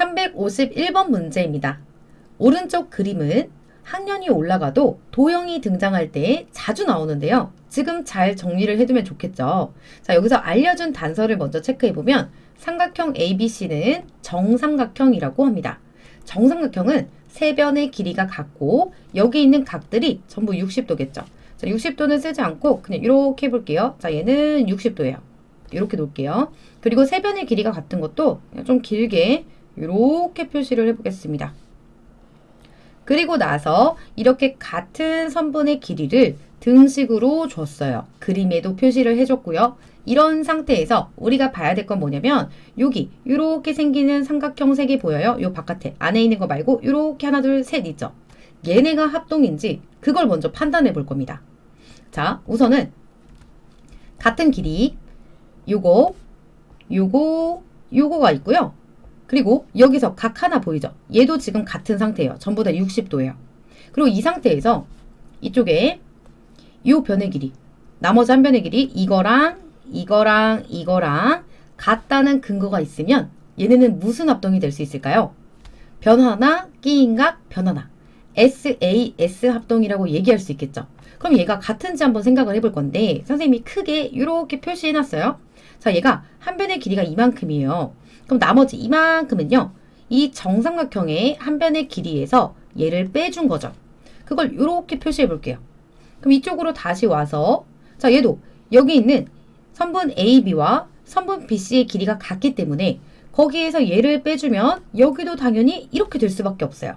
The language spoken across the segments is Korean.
351번 문제입니다. 오른쪽 그림은 학년이 올라가도 도형이 등장할 때 자주 나오는데요. 지금 잘 정리를 해두면 좋겠죠. 자, 여기서 알려준 단서를 먼저 체크해보면 삼각형 ABC는 정삼각형이라고 합니다. 정삼각형은 세 변의 길이가 같고 여기 있는 각들이 전부 60도겠죠. 자, 60도는 쓰지 않고 그냥 이렇게 해볼게요. 자, 얘는 60도예요. 이렇게 놓을게요. 그리고 세 변의 길이가 같은 것도 좀 길게 이렇게 표시를 해보겠습니다. 그리고 나서 이렇게 같은 선분의 길이를 등식으로 줬어요. 그림에도 표시를 해줬고요. 이런 상태에서 우리가 봐야 될 건 뭐냐면 여기 이렇게 생기는 삼각형 색이 보여요. 요 바깥에 안에 있는 거 말고 이렇게 하나 둘 셋 있죠. 얘네가 합동인지 그걸 먼저 판단해 볼 겁니다. 자, 우선은 같은 길이 요거 요거 요거가 있고요. 그리고 여기서 각 하나 보이죠? 얘도 지금 같은 상태예요. 전부 다 60도예요. 그리고 이 상태에서 이쪽에 요 변의 길이 나머지 한 변의 길이 이거랑 이거랑 이거랑 같다는 근거가 있으면 얘네는 무슨 합동이 될 수 있을까요? 변화나 끼인각 변화나 SAS 합동이라고 얘기할 수 있겠죠. 그럼 얘가 같은지 한번 생각을 해볼 건데 선생님이 크게 이렇게 표시해놨어요. 자, 얘가 한 변의 길이가 이만큼이에요. 그럼 나머지 이만큼은요. 이 정삼각형의 한 변의 길이에서 얘를 빼준 거죠. 그걸 이렇게 표시해 볼게요. 그럼 이쪽으로 다시 와서 자 얘도 여기 있는 선분 AB와 선분 BC의 길이가 같기 때문에 거기에서 얘를 빼주면 여기도 당연히 이렇게 될 수밖에 없어요.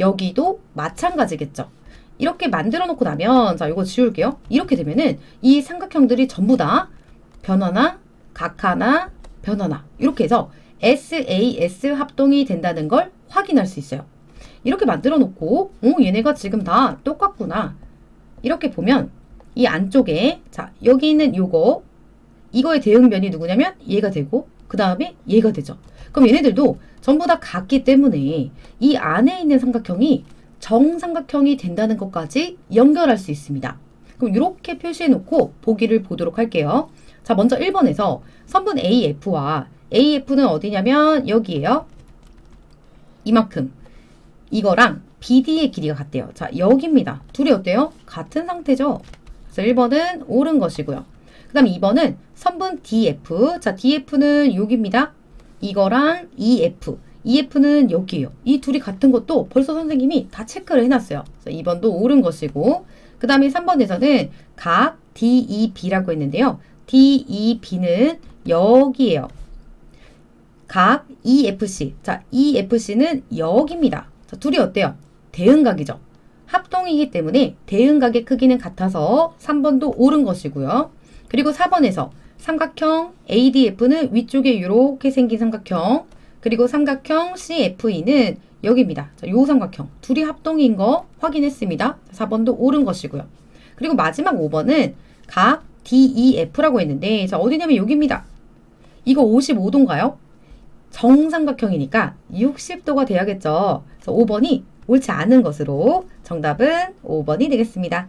여기도 마찬가지겠죠. 이렇게 만들어 놓고 나면 자 이거 지울게요. 이렇게 되면은 이 삼각형들이 전부 다 변화나 각하나 변화나 이렇게 해서 SAS 합동이 된다는 걸 확인할 수 있어요. 이렇게 만들어 놓고 어 얘네가 지금 다 똑같구나. 이렇게 보면 이 안쪽에 자 여기 있는 요거 이거의 대응변이 누구냐면 얘가 되고 그 다음에 얘가 되죠. 그럼 얘네들도 전부 다 같기 때문에 이 안에 있는 삼각형이 정삼각형이 된다는 것까지 연결할 수 있습니다. 그럼 이렇게 표시해 놓고 보기를 보도록 할게요. 자, 먼저 1번에서 선분 AF와 AF는 어디냐면 여기에요. 이만큼. 이거랑 BD의 길이가 같대요. 자, 여기입니다. 둘이 어때요? 같은 상태죠? 그래서 1번은 옳은 것이고요. 그 다음 2번은 선분 DF. 자, DF는 여기입니다. 이거랑 EF. EF는 여기에요. 이 둘이 같은 것도 벌써 선생님이 다 체크를 해놨어요. 그래서 2번도 옳은 것이고, 그 다음에 3번에서는 각 DEB라고 했는데요. DEB는 여기에요. 각 EFC. 자, EFC는 여기입니다. 자, 둘이 어때요? 대응각이죠. 합동이기 때문에 대응각의 크기는 같아서 3번도 옳은 것이고요. 그리고 4번에서 삼각형 ADF는 위쪽에 이렇게 생긴 삼각형, 그리고 삼각형 CFE는 여기입니다. 자, 요 삼각형. 둘이 합동인 거 확인했습니다. 4번도 옳은 것이고요. 그리고 마지막 5번은 각 DEF라고 했는데, 자, 어디냐면 여기입니다. 이거 55도인가요? 정삼각형이니까 60도가 돼야겠죠. 그래서 5번이 옳지 않은 것으로 정답은 5번이 되겠습니다.